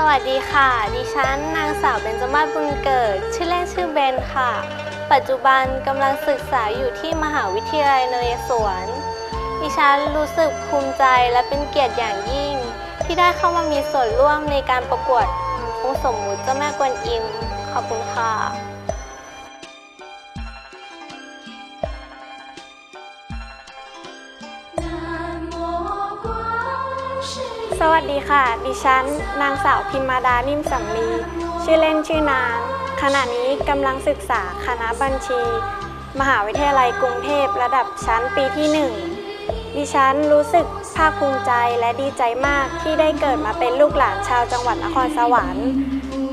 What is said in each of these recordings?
สวัสดีค่ะ ดิฉันนางสาวเบญจมาศบุญเกิด ชื่อเล่นชื่อเบนค่ะ ปัจจุบันกำลังศึกษาอยู่ที่มหาวิทยาลัยนเรศวร ดิฉันรู้สึกภูมิใจและเป็นเกียรติอย่างยิ่ง ที่ได้เข้ามามีส่วนร่วมในการประกวดองค์สมมุติเจ้าแม่กวนอิม ขอบคุณค่ะ สวัสดีค่ะ ดิฉัน นางสาวพิมมาดานิ่มสำลีชื่อเล่นชื่อนาง ขณะนี้กำลังศึกษาคณะบัญชี มหาวิทยาลัยกรุงเทพระดับชั้นปีที่หนึ่งดิฉันรู้สึกภาคภูมิใจและดีใจมากที่ได้เกิดมาเป็นลูกหลานชาวจังหวัดนครสวรรค์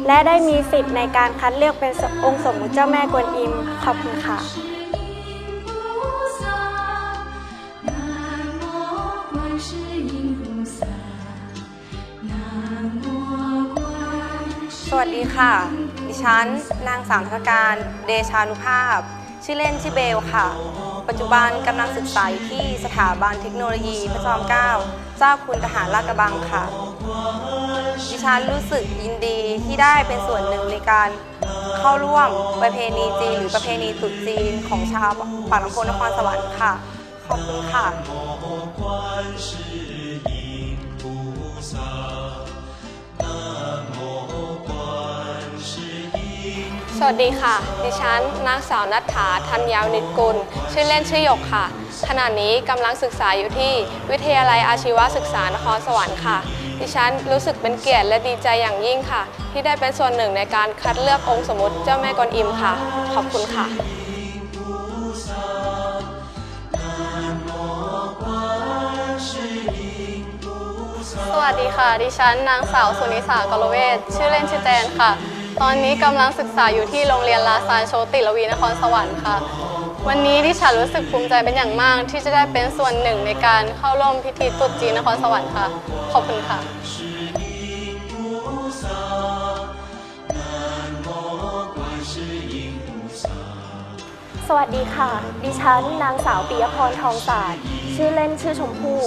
และได้มีสิทธิ์ในการคัดเลือกเป็นองค์สมมุติเจ้าแม่กวนอิมขอบคุณค่ะ วัสดีค่ะ ดิฉัน นางสาวนัฐการเดชานุภาพ ชื่อเล่นชื่อเบลค่ะ ปัจจุบันกำลังศึกษาอยู่ที่สถาบันเทคโนโลยีพระจอมเกล้าเจ้าคุณทหารลาดกระบังค่ะ ดิฉันรู้สึกยินดีที่ได้เป็นส่วนหนึ่งในการเข้าร่วมประเพณีจีนหรือประเพณีตรุษจีนของชาวปากน้ำโพนครสวรรค์ค่ะ ขอบคุณค่ะ วัสดีค่ะ ดิฉันนางสาวนัทธาธัญญานิตกุล ชื่อเล่นชื่อหยกค่ะ ขณะนี้กำลังศึกษาอยู่ที่วิทยาลัยอาชีวศึกษานครสวรรค์ค่ะ ดิฉันรู้สึกเป็นเกียรติและดีใจอย่างยิ่งค่ะ ที่ได้เป็นส่วนหนึ่งในการคัดเลือกองค์สมมติเจ้าแม่กวนอิมค่ะ ขอบคุณค่ะสวัสดีค่ะ ดิฉันนางสาวสุนิสากรเวชชื่อเล่นชื่อแตนค่ะ ตอนนี้กำลังศึกษาอยู่ที่โรงเรียนลาซานโชติลวีนครสวรรค์ค่ะ วันนี้ดิฉันรู้สึกภูมิใจเป็นอย่างมากที่จะได้เป็นส่วนหนึ่งในการเข้าร่วมพิธีตรุษจีนนครสวรรค์ค่ะ ขอบคุณค่ะสวัสดีค่ะ ดิฉันนางสาวปิยพรทองศาสตร์ ชื่อเล่นชื่อชมพู่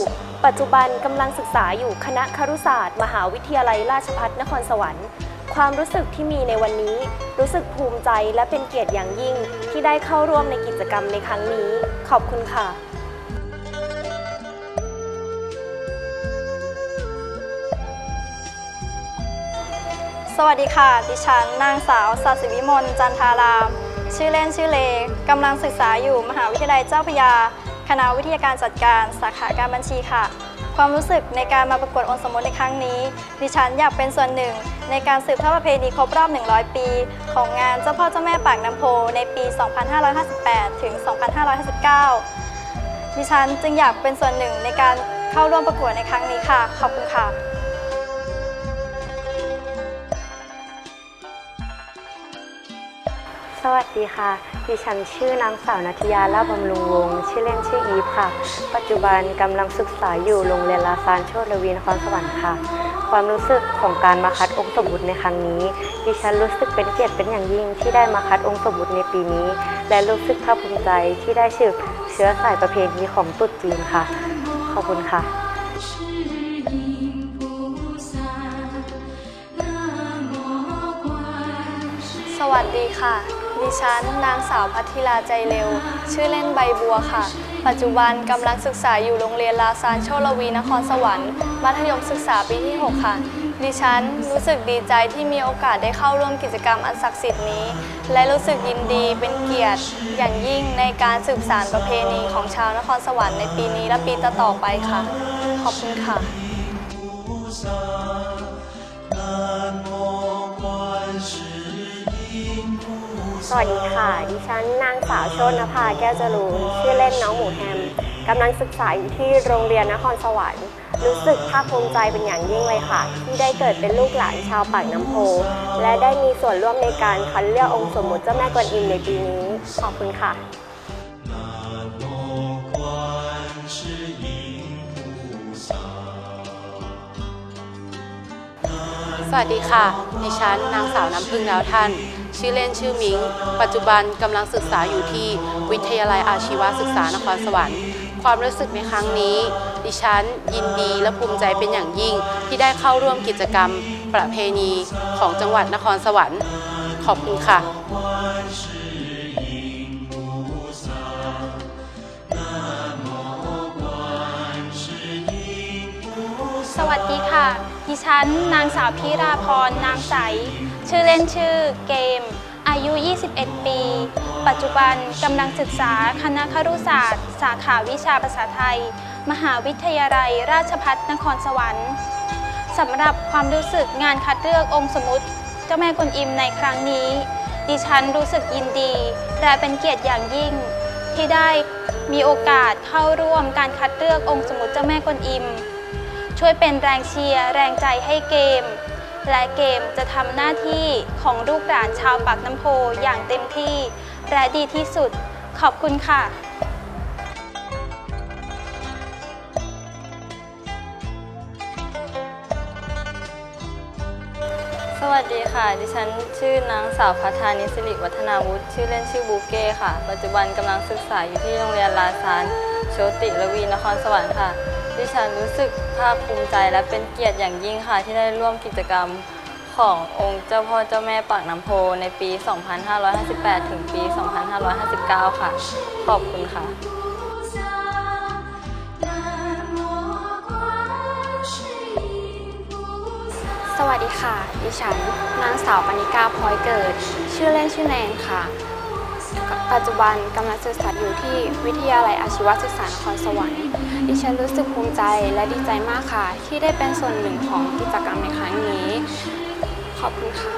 ปัจจุบันกำลังศึกษาอยู่คณะครุศาสตร์ มหาวิทยาลัยราชภัฏนครสวรรค์ ความรู้สึกที่มีในวันนี้ รู้สึกภูมิใจและเป็นเกียรติอย่างยิ่งที่ได้เข้าร่วมในกิจกรรมในครั้งนี้ ขอบคุณค่ะสวัสดีค่ะ ดิฉันนางสาวสัสิวิมลจันทาราม ชื่อเล่นชื่อเลกำลังศึกษาอยู่มหาวิทยาลัยเจ้าพยา คณะวิทยาการจัดการสาขาการบัญชีค่ะ ความรู้สึกในการมาประกวดองค์สมมติในครั้งนี้ ดิฉันอยากเป็นส่วนหนึ่ง ในการสืบทอดประเพณีครบรอบ 100 ปี ของงานเจ้าพ่อเจ้าแม่ปากน้ำโพในปี 2558 ถึง 2559 ดิฉันจึงอยากเป็นส่วนหนึ่งในการเข้าร่วมประกวดในครั้งนี้ค่ะ ขอบคุณค่ะ วัสดีค่ะ ดิฉันชื่อนางสาวนัทยาลาบำรุงวงชื่อเล่นชื่ออีฟค่ะ ปัจจุบันกำลังศึกษาอยู่โรงเรียนลาซานโชตรวีนครสวรรค์ค่ะ ความรู้สึกของการมาคัดองค์สมบุตรในครั้งนี้ ดิฉันรู้สึกเป็นเกียรติเป็นอย่างยิ่งที่ได้มาคัดองค์สมบุตรในปีนี้ และรู้สึกภาคภูมิใจที่ได้ชื่อเชื้อสายประเพณีของตุ๊ดจีนค่ะ ขอบคุณค่ะสวัสดีค่ะ ดิฉัน นางสาวพัทิลาใจเร็ว ชื่อเล่นใบบัวค่ะ ปัจจุบันกำลังศึกษาอยู่โรงเรียนลาซานโชลวีนครสวรรค์ มัธยมศึกษาปีที่ 6 ค่ะ ดิฉันรู้สึกดีใจที่มีโอกาสได้เข้าร่วมกิจกรรมอันศักดิ์สิทธิ์นี้ และรู้สึกยินดีเป็นเกียรติ อย่างยิ่งในการสืบสานประเพณีของชาวนครสวรรค์ในปีนี้และปีต่อๆไปค่ะ ขอบคุณค่ะ是。 สวัสดีค่ะ ดิฉันนางสาวโชนภาแก้วจรูนชื่อเล่นน้องหมูแฮมกำลังศึกษาอยู่ที่โรงเรียนนครสวรรค์ รู้สึกภาคภูมิใจเป็นอย่างยิ่งเลยค่ะ ที่ได้เกิดเป็นลูกหลานชาวปากน้ำโพ และได้มีส่วนร่วมในการคัดเลือกองค์สมมุติเจ้าแม่กวนอิมในปีนี้ ขอบคุณค่ะสวัสดีค่ะ ดิฉันนางสาวน้ำพึ่งแล้วท่าน ชื่อเล่นชื่อมิง ปัจจุบันกำลังศึกษาอยู่ที่วิทยาลัยอาชีวศึกษานครสวรรค์ ความรู้สึกในครั้งนี้ ดิฉันยินดีและภูมิใจเป็นอย่างยิ่ง ที่ได้เข้าร่วมกิจกรรมประเพณีของจังหวัดนครสวรรค์ ขอบคุณค่ะสวัสดีค่ะ ดิฉันนางสาวพิราพร นามใส ชื่อเล่นชื่อเกม อายุ 21 ปี ปัจจุบันกำลังศึกษาคณะครุศาสตร์ สาขาวิชาภาษาไทย มหาวิทยาลัย ราชภัฏนครสวรรค์สำหรับความรู้สึกงานคัดเลือกองค์สมุติ เจ้าแม่กวนอิมในครั้งนี้ ดิฉันรู้สึกยินดี และเป็นเกียรติอย่างยิ่ง ที่ได้มีโอกาสเข้าร่วมการคัดเลือกองค์สมุติเจ้าแม่กวนอิม ช่วยเป็นแรงเชียร์แรงใจให้เกม และเกมจะทำหน้าที่ของลูกหลานชาวปากน้ำโพอย่างเต็มที่ และดีที่สุด ขอบคุณค่ะสวัสดีค่ะ ดิฉันชื่อนางสาวพัฒานิสิริวัฒนาวุฒิ ชื่อเล่นชื่อบูเก้ค่ะ ปัจจุบันกำลังศึกษาอยู่ที่โรงเรียนลาซานโชติระวีนครสวรรค์ค่ะ ดิฉันรู้สึกภาคภูมิใจและเป็นเกียรติอย่างยิ่งค่ะ ที่ได้ร่วมกิจกรรมขององค์เจ้าพ่อเจ้าแม่ปากน้ำโพในปี 2558 ถึงปี 2559 ค่ะ ขอบคุณค่ะสวัสดีค่ะ ดิฉัน นางสาวปณิกาพลอยเกิด ชื่อเล่นชื่อแนนค่ะ ปัจจุบันกำลังศึกษาอยู่ที่วิทยาลัยอาชีวศึกษานครสวรรค์ ดิฉันรู้สึกภูมิใจและดีใจมากค่ะ ที่ได้เป็นส่วนหนึ่งของกิจกรรมในครั้งนี้ ขอบคุณค่ะ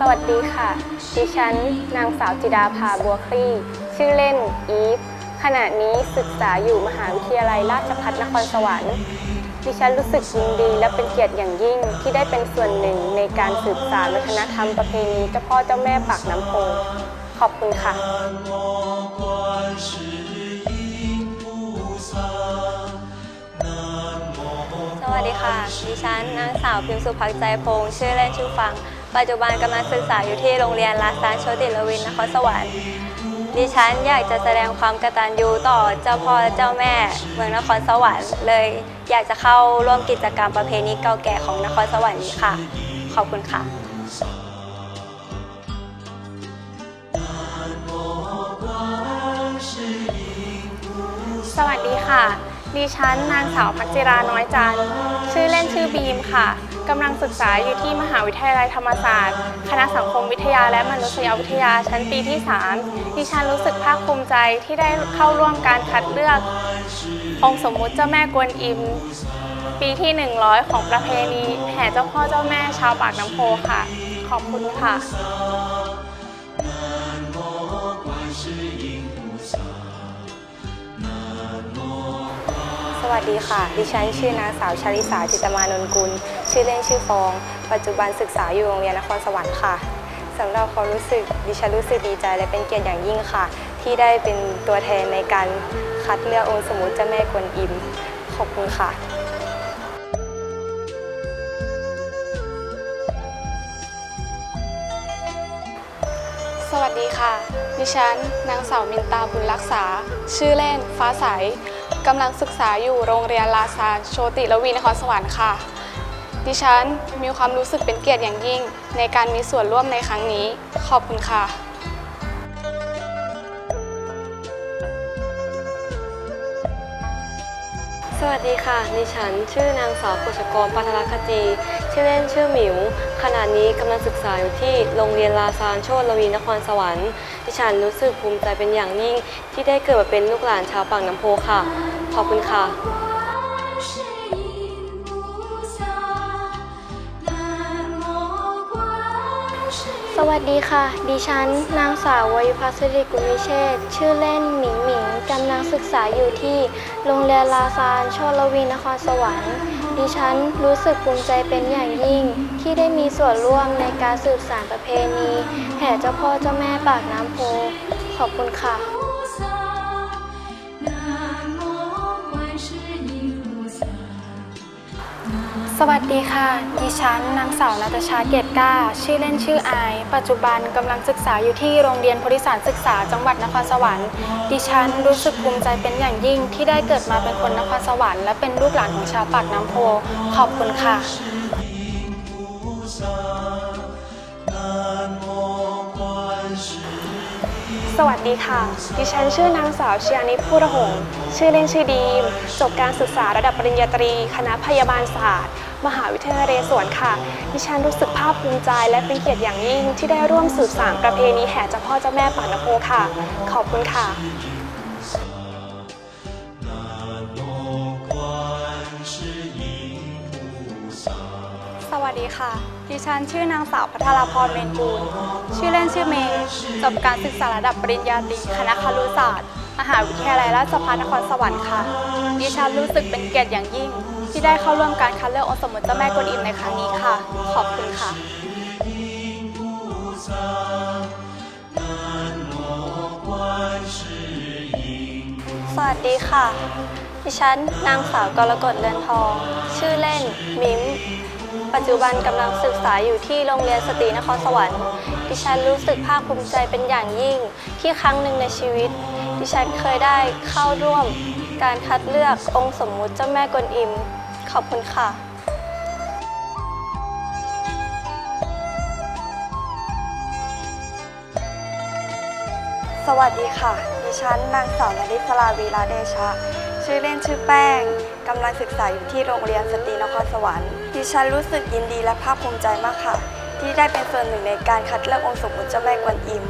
สวัสดีค่ะ ดิฉันนางสาวจิดาภาบัวคลี่ ชื่อเล่นอีฟ ขณะนี้ศึกษาอยู่มหาวิทยาลัยราชภัฏนครสวรรค์ ดิฉันรู้สึกยินดีและเป็นเกียรติอย่างยิ่งที่ได้เป็นส่วนหนึ่งในการสืบสานวัฒนธรรมประเพณีเจ้าพ่อเจ้าแม่ปากน้ำโพขอบคุณค่ะสวัสดีค่ะ ดิฉันนางสาวพิมสุภักใจพงษ์ชื่อเล่นชื่อฟัง ปัจจุบันกำลังศึกษาอยู่ที่โรงเรียนลาซานโชติลวินนครสวรรค์ ดิฉันอยากจะแสดงความกตัญญูต่อเจ้าพ่อเจ้าแม่เมืองนครสวรรค์เลย อยากจะเข้าร่วมกิจกรรมประเพณีเก่าแก่ของนครสวรรค์นี้ค่ะ ขอบคุณค่ะสวัสดีค่ะ ดิฉันนางสาวพักจิราน้อยจันทร์ชื่อเล่นชื่อบีมค่ะ กำลังศึกษาอยู่ที่มหาวิทยาลัยธรรมศาสตร์ คณะสังคมวิทยาและมนุษยวิทยาชั้นปีที่ 3 ดิฉันรู้สึกภาคภูมิใจที่ได้เข้าร่วมการคัดเลือก องค์สมมุติเจ้าแม่กวนอิม ปีที่ 100 ของประเพณีแห่เจ้าพ่อเจ้าแม่ชาวปากน้ำโพค่ะ ขอบคุณค่ะสวัสดีค่ะ ดิฉันชื่อนางสาวชาลิสาจิตมานนกุล ชื่อเล่นชื่อฟอง ปัจจุบันศึกษาอยู่โรงเรียนนครสวรรค์ค่ะสำหรับความรู้สึกดิฉันรู้สึกดีใจและเป็นเกียรติอย่างยิ่งค่ะ ที่ได้เป็นตัวแทนในการคัดเลือกองค์สมมุติเจ้าแม่กวนอิม ขอบคุณค่ะสวัสดีค่ะ ดิฉัน นางสาวมินตาบุญรักษา ชื่อเล่น ฟ้าใส กำลังศึกษาอยู่โรงเรียนลาซานโชติลวีนครสวรรค์ค่ะ ดิฉันมีความรู้สึกเป็นเกียรติอย่างยิ่ง ในการมีส่วนร่วมในครั้งนี้ ขอบคุณค่ะ สวัสดีค่ะ ดิฉันชื่อนางสาวกุชกรปัทรคจี ชื่อเล่นชื่อหมิว ขณะนี้กำลังศึกษาอยู่ที่โรงเรียนลาซานโชตลวีนครสวรรค์ ดิฉันรู้สึกภูมิใจเป็นอย่างยิ่ง ที่ได้เกิดมาเป็นลูกหลานชาวปากน้ำโพค่ะ ขอบคุณค่ะ สวัสดีค่ะ ดิฉัน นางสาววยุพัสริกุลวิเชษชื่อเล่นหมิงหมิงกำลังศึกษาอยู่ที่โรงเรียนลาซานโชลวีนครสวรรค์ ดิฉันรู้สึกภูมิใจเป็นอย่างยิ่ง ที่ได้มีส่วนร่วมในการสืบสานประเพณี แห่เจ้าพ่อเจ้าแม่ปากน้ำโพขอบคุณค่ะ สวัสดีค่ะ ดิฉันนางสาวนาตาชาเกตก้า ชื่อเล่นชื่ออายปัจจุบันกำลังศึกษาอยู่ที่โรงเรียนโพธิสารศึกษาจังหวัดนครสวรรค์ ดิฉันรู้สึกภูมิใจเป็นอย่างยิ่งที่ได้เกิดมาเป็นคนนครสวรรค์และเป็นลูกหลานของชาวปากน้ำโพ ขอบคุณค่ะ สวัสดีค่ะ ดิฉันชื่อนางสาวชยานิพูระหง ชื่อเล่นชื่อดีม จบการศึกษาระดับปริญญาตรี คณะพยาบาลศาสตร์ มหาวิทยาลัยนเรศวรค่ะ ดิฉันรู้สึกภาคภูมิใจและเป็นเกียรติอย่างยิ่งที่ได้ร่วมสืบสานประเพณีแห่เจ้าพ่อเจ้าแม่ป่านโพค่ะ ขอบคุณค่ะสวัสดีค่ะ ดิฉันชื่อนางสาวพัทรพรเมนกูลชื่อเล่นชื่อเมย์จบการศึกษาระดับปริญญาตรีคณะครุศาสตร์ มหาวิทยาลัยราชภัฏนครสวรรค์ค่ะ ดิฉันรู้สึกเป็นเกียรติอย่างยิ่ง ที่ได้เข้าร่วมการคัดเลือกองค์สมเด็จเจ้าแม่กวนอิมในครั้งนี้ค่ะ ขอบคุณค่ะสวัสดีค่ะ ดิฉันนางสาวกรกฎเรือนทอง ชื่อเล่นมิม ปัจจุบันกำลังศึกษาอยู่ที่โรงเรียนสตรีนครสวรรค์ ดิฉันรู้สึกภาคภูมิใจเป็นอย่างยิ่ง ที่ครั้งหนึ่งในชีวิต ดิฉันเคยได้เข้าร่วม การคัดเลือกองค์สมมุติเจ้าแม่กวนอิม ขอบคุณค่ะสวัสดีค่ะ ดิฉันนางสาวนริศราวีระเดชะ ชื่อเล่นชื่อแป้ง กำลังศึกษาอยู่ที่โรงเรียนสตรีนครสวรรค์ดิฉันรู้สึกยินดีและภาคภูมิใจมากค่ะ ที่ได้เป็นส่วนหนึ่งในการคัดเลือกองค์สมมุติเจ้าแม่กวนอิม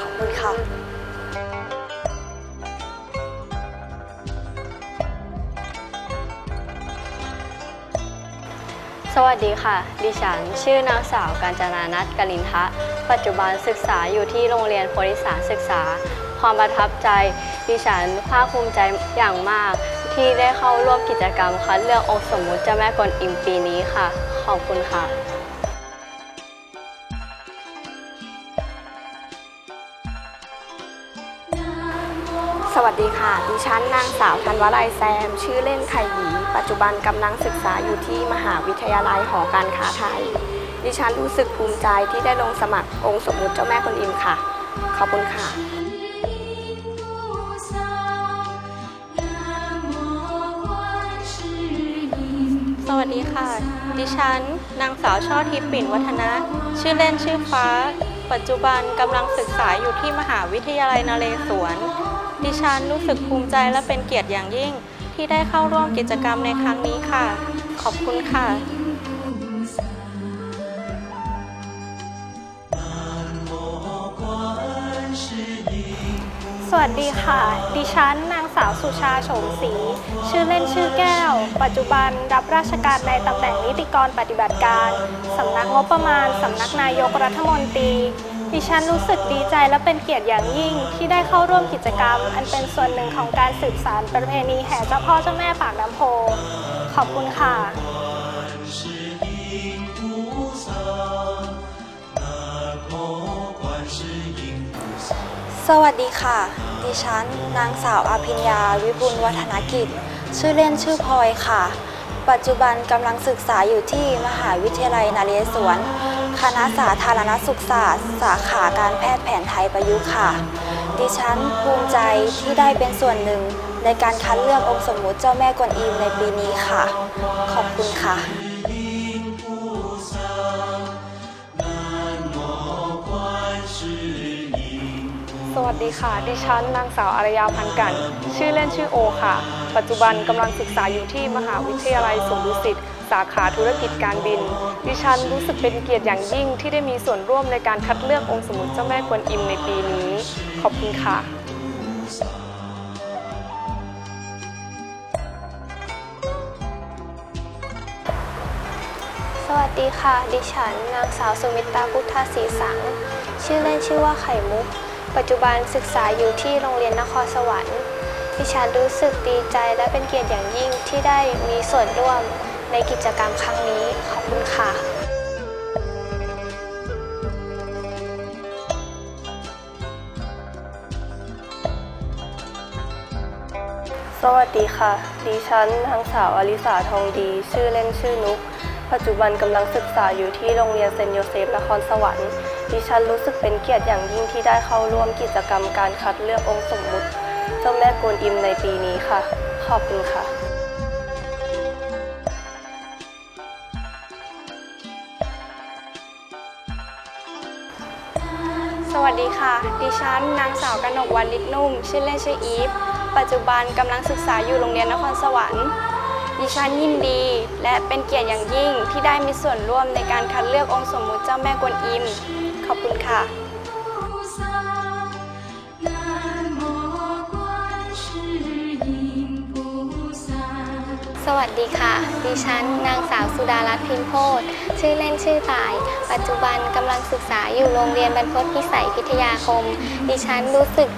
ขอบคุณค่ะสวัสดีค่ะ ดิฉัน ชื่อนางสาวกาญจนานัทกลินทะ ปัจจุบันศึกษาอยู่ที่โรงเรียนโพธิสารศึกษา ความประทับใจ ดิฉันภาคภูมิใจอย่างมาก ที่ได้เข้าร่วมกิจกรรมคัดเลือกองค์สมมุติเจ้าแม่กวนอิมปีนี้ค่ะ ขอบคุณค่ะสวัสดีค่ะ ดิฉันนางสาวธันวรัยแซม ชื่อเล่นไข่หยี ปัจจุบันกำลังศึกษาอยู่ที่มหาวิทยาลัยหอการค้าไทย ดิฉันรู้สึกภูมิใจที่ได้ลงสมัครองค์สมมุติเจ้าแม่กวนอิมค่ะ ขอบคุณค่ะ สวัสดีค่ะ ดิฉัน นางสาวช่อทิพย์ปิ่นวัฒนะ ชื่อเล่นชื่อฟ้า ปัจจุบันกำลังศึกษาอยู่ที่มหาวิทยาลัยนเรศวร ดิฉันรู้สึกภูมิใจและเป็นเกียรติอย่างยิ่ง ที่ได้เข้าร่วมกิจกรรมในครั้งนี้ค่ะ ขอบคุณค่ะสวัสดีค่ะ ดิฉันนาง สาวสุชาโฉมศรีชื่อเล่นชื่อแก้ว ปัจจุบันรับราชการในตำแหน่งนิติกรปฏิบัติการสำนักงบประมาณสำนักนายกรัฐมนตรีดิฉันรู้สึกดีใจและเป็นเกียรติอย่างยิ่งที่ได้เข้าร่วมกิจกรรม อันเป็นส่วนหนึ่งของการสืบสารประเพณีแห่เจ้าพ่อเจ้าแม่ปากน้ำโพ ขอบคุณค่ะสวัสดีค่ะ ดิฉัน นางสาวอภิญญา วิบูลวัฒนกิจ ชื่อเล่นชื่อพลอยค่ะ ปัจจุบันกำลังศึกษาอยู่ที่มหาวิทยาลัยนเรศวร คณะสาธารณสุขศาสตร์ สาขาการแพทย์แผนไทยประยุกต์ค่ะ ดิฉันภูมิใจที่ได้เป็นส่วนหนึ่งในการคัดเลือกองค์สมมุติเจ้าแม่กวนอิมในปีนี้ค่ะ ขอบคุณค่ะ วัสดีค่ะ ดิฉันนางสาวอารยาพันกัน ชื่อเล่นชื่อโอค่ะ ปัจจุบันกำลังศึกษาอยู่ที่มหาวิทยาลัยสวนดุสิต สาขาธุรกิจการบิน ดิฉันรู้สึกเป็นเกียรติอย่างยิ่งที่ได้มีส่วนร่วมในการคัดเลือกองค์สมมุติเจ้าแม่กวนอิมในปีนี้ ขอบคุณค่ะสวัสดีค่ะ ดิฉัน นางสาวสุมิตาพุทธศรีสัง ชื่อเล่นชื่อว่าไข่มุก ปัจจุบันศึกษาอยู่ที่โรงเรียนนครสวรรค์ดิฉันรู้สึกดีใจและเป็นเกียรติอย่างยิ่งที่ได้มีส่วนร่วมในกิจกรรมครั้งนี้ ขอบคุณค่ะ สวัสดีค่ะ ดิฉันนางสาวอลิสาทองดี ชื่อเล่นชื่อนุก ปัจจุบันกำลังศึกษาอยู่ที่โรงเรียนเซนโยเซฟนครสวรรค์ ดิฉันรู้สึกเป็นเกียรติอย่างยิ่งที่ได้เข้าร่วมกิจกรรมการคัดเลือกองค์สมมุติ เจ้าแม่กวนอิมในปีนี้ค่ะ ขอบคุณค่ะสวัสดีค่ะ ดิฉันนางสาวกนกวันลิศนุ่ม ชื่อเล่นชื่ออีฟ ปัจจุบันกำลังศึกษาอยู่โรงเรียนนครสวรรค์ ดิฉันยินดี และเป็นเกียรติอย่างยิ่งที่ได้มีส่วนร่วมในการคัดเลือกองค์สมมุติเจ้าแม่กวนอิม ขอบคุณค่ะสวัสดีค่ะ ดิฉันนางสาวสุดารัตน์พิมโพธชื่อเล่นชื่อตาย ปัจจุบันกำลังศึกษาอยู่โรงเรียนบรรพตพิสัยพิทยาคม ดิฉันรู้สึก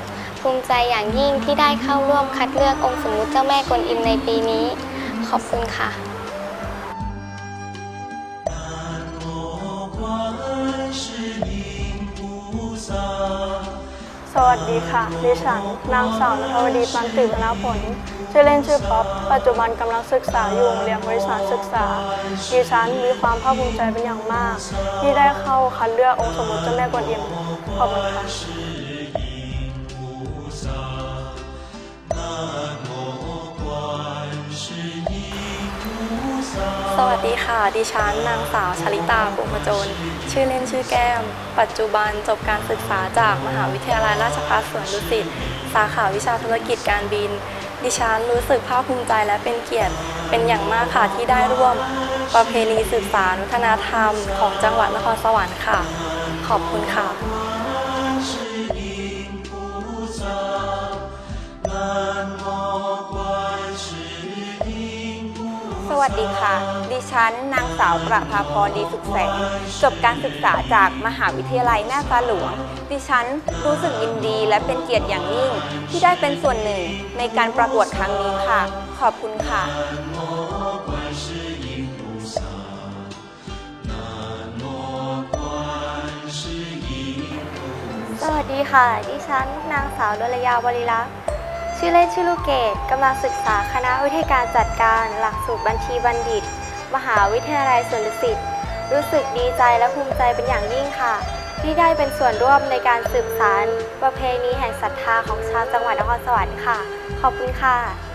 ภูมิใจอย่างยิ่งที่ได้เข้าร่วมคัดเลือกองค์สมมุติเจ้าแม่กวนอิมในปีนี้ ขอบคุณค่ะสวัสดีค่ะ ดิฉัน นางสาวนทวดีปันติวนาผล ชื่อเล่นชื่อป๊อป ปัจจุบันกำลังศึกษาอยู่โรงเรียนบริษัทศึกษา ดิฉันมีความภาคภูมิใจเป็นอย่างมาก ที่ได้เข้าคัดเลือกองค์สมเด็จเจ้าแม่กวนอิมขอบคุณค่ะ สวัสดีค่ะ ดิฉันนางสาวชลิตาปุงประจนชื่อเล่นชื่อแก้ม ปัจจุบันจบการศึกษาจากมหาวิทยาลัยราชภัฏสวนดุสิต สาขาวิชาธุรกิจการบิน ดิฉันรู้สึกภาคภูมิใจและเป็นเกียรติ เป็นอย่างมากค่ะที่ได้ร่วม ประเพณีสืบสาวัฒนธรรมของจังหวัดนครสวรรค์ค่ะ ขอบคุณค่ะ วัสดีค่ะ ดิฉัน นางสาวประภาพรดีสุขแสง จบการศึกษาจากมหาวิทยาลัยแม่ฟ้าหลวง ดิฉันรู้สึกยินดีและเป็นเกียรติอย่างยิ่ง ที่ได้เป็นส่วนหนึ่งในการประกวดครั้งนี้ค่ะ ขอบคุณค่ะสวัสดีค่ะ ดิฉัน นางสาวดลยาบริลักษ์ ชื่อเล่นชื่อลูกเกดกำลังศึกษาคณะวิทยาการจัดการหลักสูตรบัญชีบัณฑิต มหาวิทยาลัยสวนดุสิตรู้สึกดีใจและภูมิใจเป็นอย่างยิ่งค่ะ ที่ได้เป็นส่วนร่วมในการสืบสานประเพณีแห่งศรัทธาของชาวจังหวัดนครสวรรค์ค่ะ ขอบคุณค่ะ